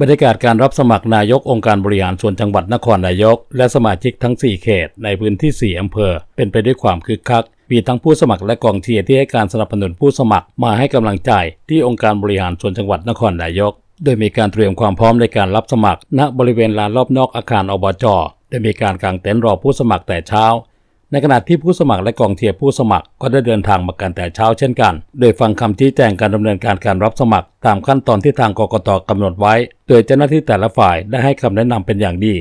บรรยากาศการรับสมัครนายกองค์การบริหารส่วนจังหวัดนครนายก และสมาชิกทั้ง 4 เขต ในพื้นที่ 4 อำเภอ เป็นไปด้วยความคึกคัก มีทั้งผู้สมัครและกองเชียร์ที่ให้การสนับสนุนผู้สมัครมาให้กำลังใจที่องค์การบริหารส่วนจังหวัดนครนายก โดยมีการเตรียมความพร้อมในการรับสมัคร ณบริเวณลานรอบนอกอาคารอบจได้มีการกางเต็นท์รอผู้สมัครแต่เช้า ในขณะที่ผู้สมัครและกองเชียร์ผู้สมัครก็ได้เดินทางมากันแต่เช้าเช่นกัน โดยฟังคำชี้แจงการดำเนินการการรับสมัคร ตามขั้นตอนที่ทางกกตกำหนดไว้ โดยเจ้าหน้าที่แต่ละฝ่ายได้ให้คำแนะนำเป็นอย่างดี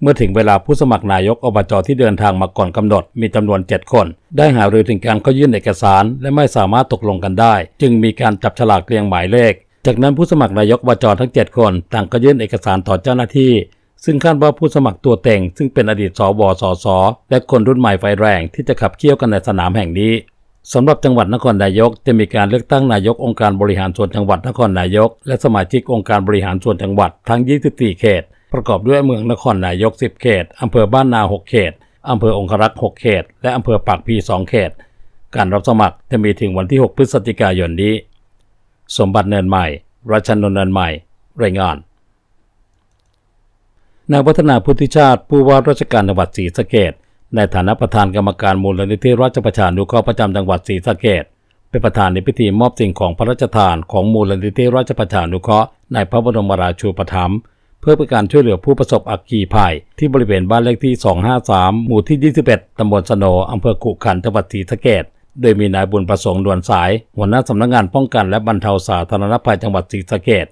เมื่อถึงเวลาผู้สมัครนายกอบจที่เดินทางมาก่อนกำหนดมีจำนวน 7 คน ได้หารือถึงการเข้ายื่นเอกสาร และไม่สามารถตกลงกันได้ จึงมีการจับฉลากเรียงหมายเลข จากนั้นผู้สมัครนายกอบจทั้ง 7 คนต่างก็ยื่นเอกสารต่อเจ้าหน้าที่ ซึ่งคาดว่าผู้สมัครตัวเต็ง ซึ่งเป็นอดีตสวสสและคนรุ่นใหม่ไฟแรงที่จะขับเคี่ยวกันในสนามแห่งนี้สำหรับจังหวัดนครนายกจะมีการเลือกตั้งนายกองค์การบริหารส่วนจังหวัดนครนายก และสมาชิกองค์การบริหารส่วนจังหวัดทั้ง 24 เขต ประกอบด้วยเมืองนครนายก 10 เขตอำเภอบ้านนา 6 เขตอำเภอองครักษ์ 6 เขต และอำเภอปากพี 2 เขต การรับสมัครจะมีถึงวันที่ 6 พฤศจิกายนนี้ สมบัติเนินใหม่ รัชนนท์เนินใหม่ รายงาน นายวัฒนาพุทธิชาติผู้ว่าราชการจังหวัดศรีสะเกษในฐานะประธานกรรมการมูลนิธิราชประชานุเคราะห์ประจำจังหวัดศรีสะเกษเป็นประธานในพิธีมอบสิ่งของพระราชทานของมูลนิธิราชประชานุเคราะห์ในพระบรมราชูปถัมภ์เพื่อเป็นการช่วยเหลือผู้ประสบอัคคีภัย ที่บริเวณบ้านเลขที่ 253 หมู่ที่ 21 ตำบลสโนอำเภอกุขันจังหวัดศรีสะเกษโดยมีนายบุญประสงค์ดวนสาย หัวหน้าสำนักงานป้องกันและบรรเทาสาธารณภัยจังหวัดศรีสะเกษ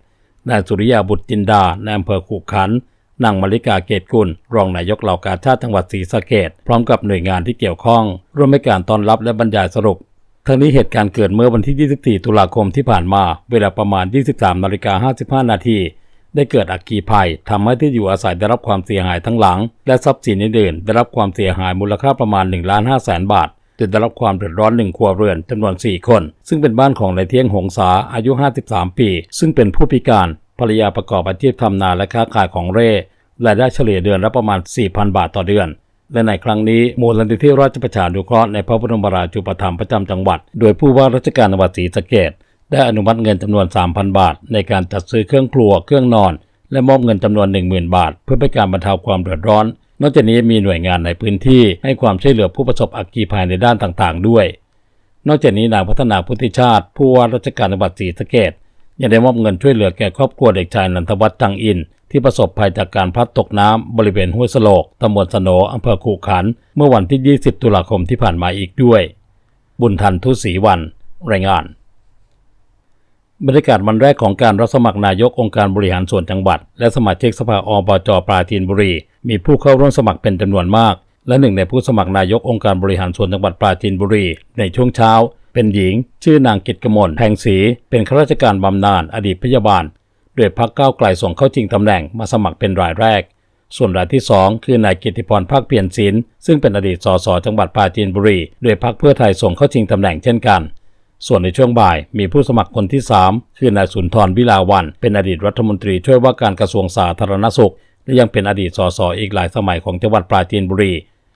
นายสุริยาบุตรจินดาในอำเภอขุขันธ์ นางมาริกาเกตกุล รองนายกเหล่ากาชาติจังหวัดศรีสะเกษพร้อมกับหน่วยงานที่เกี่ยวข้อง ร่วมให้การต้อนรับและบรรยายสรุปทั้งนี้เหตุการณ์เกิดเมื่อวันที่ 24 ตุลาคมที่ผ่านมา เวลาประมาณ 23นาฬิกา55 นาที ได้เกิดอัคคีภัยทำให้ที่อยู่อาศัยได้รับความเสียหายทั้งหลัง และทรัพย์สินอื่นๆได้รับความเสียหายมูลค่าประมาณ1ล้าน5แสนบาทจนได้รับความเดือดร้อนหนึ่งครัวเรือนจำนวน 4 คน ซึ่งเป็นบ้านของนายเที่ยงหงษาอายุ 53 ปี ซึ่งเป็นผู้พิการ ภรรยาประกอบอาชีพทำนาและค้าขายของเร่รายได้เฉลี่ยเดือนละประมาณ 4,000 บาทต่อเดือน และในครั้งนี้มูลนิธิราชประชานุเคราะห์ในพระบรมราชูปถัมภ์ประจำจังหวัด โดยผู้ว่าราชการจังหวัดศรีสะเกษได้อนุมัติเงินจำนวน 3,000 บาท ในการจัดซื้อเครื่องครัวเครื่องนอน และมอบเงินจำนวน 10,000 บาท เพื่อเป็นการบรรเทาความเดือดร้อน นอกจากนี้มีหน่วยงานในพื้นที่ให้ความช่วยเหลือผู้ประสบอัคคีภัยในด้านต่างๆ ด้วย นอกจากนี้นางพัฒนาพุทธิชาติ ผู้ว่าราชการจังหวัดศรีสะเกษ ยังได้มอบเงินช่วยเหลือแก่ครอบครัวเด็กชายนันทวัฒน์จังอิน ที่ประสบภัยจากการพลัดตกน้ำบริเวณห้วยสโลกตำบลสโนอำเภอขู่ขัน เมื่อวันที่ 20 ตุลาคมที่ผ่านมาอีกด้วย บุญทันทุศรีวัน รายงาน บรรยากาศวันแรกของการรับสมัครนายกองค์การบริหารส่วนจังหวัด และสมาชิกสภาอบจปราจีนบุรี มีผู้เข้าร่วมสมัครเป็นจำนวนมาก และหนึ่งในผู้สมัครนายกองค์การบริหารส่วนจังหวัดปราจีนบุรี ในช่วงเช้า เป็นหญิง ชื่อนางกิตกมลแพงศรีเป็นข้าราชการบำนาญอดีตพยาบาลโดยพักก้าวไกลส่งเข้าชิงตำแหน่งมาสมัครเป็นรายแรก ส่วนรายที่ 2 คือนายกิติพรภาคเพียรศิลป์ซึ่งเป็นอดีตสสจังหวัดปราจีนบุรีโดยพักเพื่อไทยส่งเข้าชิงตำแหน่งเช่นกัน ส่วนในช่วงบ่ายมีผู้สมัครคนที่ 3 คือนายสุนทรวิลาวัน เป็นอดีตรัฐมนตรีช่วยว่าการกระทรวงสาธารณสุข และยังเป็นอดีตสสอีกหลายสมัยของจังหวัดปราจีนบุรี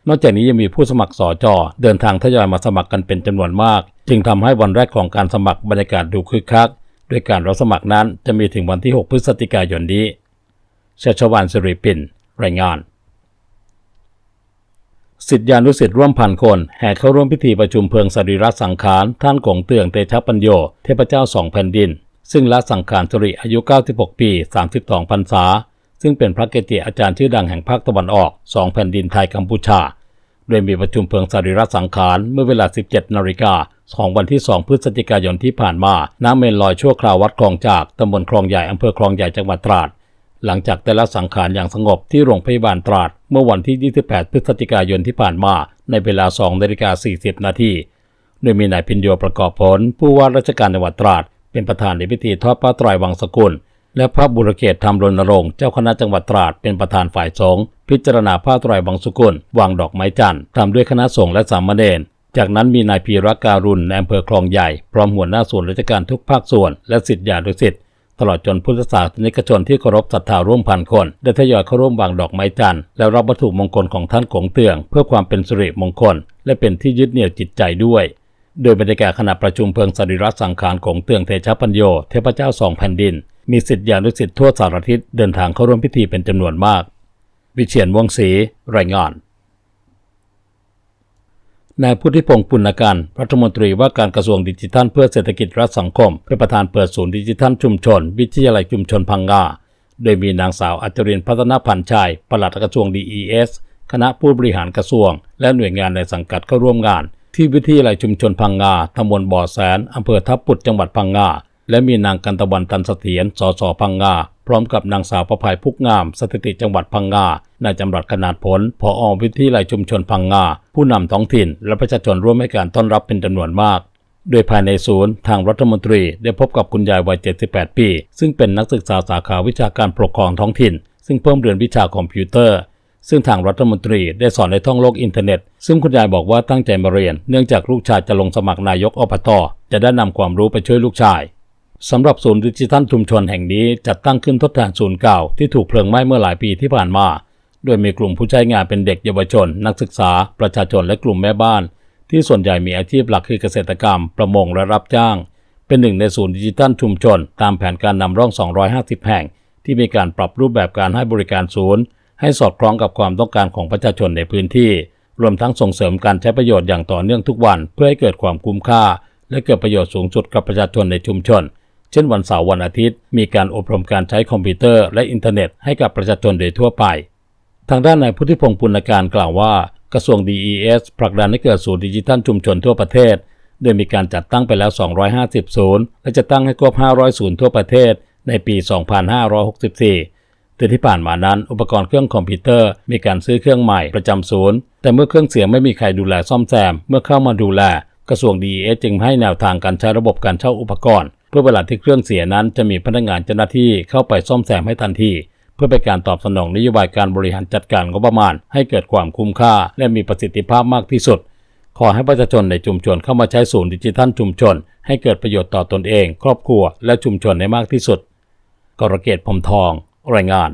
นอกจากนี้ยังมีผู้สมัครสอจอเดินทางทยอยมาสมัครกันเป็นจำนวนมาก จึงทำให้วันแรกของการสมัครบรรยากาศดูคึกคักด้วยการรับสมัครนั้นจะมีถึงวันที่ 6 พฤศจิกายนนี้ชัชวานสิริปินรายงานสิทธิานุสิทธิ์ร่วมพันคน แห่เข้าร่วมพิธีประชุมเพลิงสรีระสังขาร ท่านกงเตืองเตชะปัญโย เทพเจ้าสองแผ่นดิน ซึ่งละสังขารสริอายุ 96 ปี 32พรรษา ซึ่งเป็นพระเกจิอาจารย์ชื่อดังแห่งภาคตะวันออกสองแผ่นดินไทยกัมพูชา โดยมีประชุมเพลิงสรีระสังขารเมื่อเวลา 17 นาฬิกา ของวันที่ 2 พฤศจิกายนที่ผ่านมาณเมนลอยชั่วคราววัดคลองจากตำบลคลองใหญ่อำเภอคลองใหญ่จังหวัดตราด หลังจากแต่ละสังขารอย่างสงบที่โรงพยาบาลตราด เมื่อวันที่ 28 พฤศจิกายนที่ผ่านมา ในเวลา2นาฬิกา40 นาทีโดยมีนายพินโยประกอบผล ผู้ว่าราชการจังหวัดตราด เป็นประธานในพิธีทอดพระตรวังสกุล และพระบุรเกตธรรมรณรงค์เจ้าคณะจังหวัดตราดเป็นประธานฝ่ายสงฆ์พิจารณาผ้าไตรวังสกุลวางดอกไม้จันทร์ทำด้วยคณะสงฆ์และสามเณร จากนั้นมีนายพีรักการุณในอำเภอคลองใหญ่ พร้อมหัวหน้าส่วนราชการทุกภาคส่วน และสิทธิานุสิทธิ์ตลอดจนพุทธศาสนิกชนที่เคารพศรัทธาร่วมพันคน ได้ทยอยเข้าร่วมวางดอกไม้จันทร์และรับวัตถุมงคลของท่านกงเตือง เพื่อความเป็นสิริมงคล และเป็นที่ยึดเหนี่ยวจิตใจด้วย โดยบรรยากาศขณะประชุมเพลิงสรีระสังขารของเตืองเทชะปัญโยเทพเจ้าสองแผ่นดิน มีสิทธิยานุสิทธิ์ทั่วสารทิศเดินทางเข้าร่วมพิธีเป็นจำนวนมาก วิเชียนวงศรีรายงาน นายพุทธิพงศ์ปุณการรัฐมนตรีว่าการกระทรวงดิจิทัลเพื่อเศรษฐกิจและสังคมเป็นประธานเปิดศูนย์ดิจิทัลชุมชน วิทยาลัยชุมชนพังงาโดยมีนางสาวอัจรินพัฒนาพันชัยปลัดกระทรวง DES คณะผู้บริหารกระทรวง และหน่วยงานในสังกัดเข้าร่วมงาน ที่วิทยาลัยชุมชนพังงาตำบลบ่อแสนอำเภอทับปุดจังหวัดพังงา และมีนางกันตะวันตันเสถียรสสพังงา พร้อมกับนางสาวประภัยพุกงาม สถิติจังหวัดพังงานายจำรัดขนาดผลผออวิทยาลัยชุมชนพังงา ผู้นำท้องถิ่น และประชาชนร่วมให้การต้อนรับเป็นจำนวนมากโดยภายในศูนย์ทางรัฐมนตรีได้พบกับคุณยายวัย 78 ปี ซึ่งเป็นนักศึกษาสาขาวิชาการปกครองท้องถิ่น ซึ่งเพิ่มเรียนวิชาคอมพิวเตอร์ ซึ่งทางรัฐมนตรีได้สอนในท่องโลกอินเทอร์เน็ต ซึ่งคุณยายบอกว่าตั้งใจมาเรียน เนื่องจากลูกชายจะลงสมัครนายกอบต จะได้นำความรู้ไปช่วยลูกชาย สำหรับศูนย์ดิจิทัลชุมชนแห่งนี้จัดตั้งขึ้นทดแทนศูนย์เก่าที่ถูกเพลิงไหม้เมื่อหลายปีที่ผ่านมา โดยมีกลุ่มผู้ใช้งานเป็นเด็กเยาวชน นักศึกษา ประชาชนและกลุ่มแม่บ้าน ที่ส่วนใหญ่มีอาชีพหลักคือเกษตรกรรม ประมงและรับจ้าง เป็นหนึ่งในศูนย์ดิจิทัลชุมชน ตามแผนการนำร่อง 250 แห่ง ที่มีการปรับรูปแบบการให้บริการศูนย์ ให้สอดคล้องกับความต้องการของประชาชนในพื้นที่ รวมทั้งส่งเสริมการใช้ประโยชน์อย่างต่อเนื่องทุกวัน เพื่อให้เกิดความคุ้มค่า และเกิดประโยชน์สูงสุดกับประชาชนในชุมชน เช่นวันเสาร์วันอาทิตย์ มีการอบรมการใช้คอมพิวเตอร์และอินเทอร์เน็ตให้กับประชาชนโดยทั่วไป ทางด้านนายพุทธิพงศ์ปุณการกล่าวว่า กระทรวง DES ผลักดันให้เกิดศูนย์ดิจิทัลชุมชนทั่วประเทศ โดยมีการจัดตั้งไปแล้ว 250 ศูนย์ และจะตั้งให้ครบ 500 ศูนย์ทั่วประเทศ ในปี 2564 แต่ที่ผ่านมานั้น อุปกรณ์เครื่องคอมพิวเตอร์ มีการซื้อเครื่องใหม่ประจำศูนย์ แต่เมื่อเครื่องเสียงไม่มีใครดูแลซ่อมแซม เมื่อเข้ามาดูแล กระทรวง DES จึงให้แนวทางการใช้ระบบการเช่าอุปกรณ์ เพื่อเวลาที่เครื่องเสียนั้นจะมีพนักงานเจ้าหน้าที่เข้าไปซ่อมแซมให้ทันทีเพื่อเป็นการตอบสนองนโยบายการบริหารจัดการงบประมาณ ให้เกิดความคุ้มค่า และมีประสิทธิภาพมากที่สุด ขอให้ประชาชนในชุมชนเข้ามาใช้ศูนย์ดิจิทัลชุมชน ให้เกิดประโยชน์ต่อตนเอง ครอบครัว และชุมชนในมากที่สุดกรเกตพรมทอง รายงาน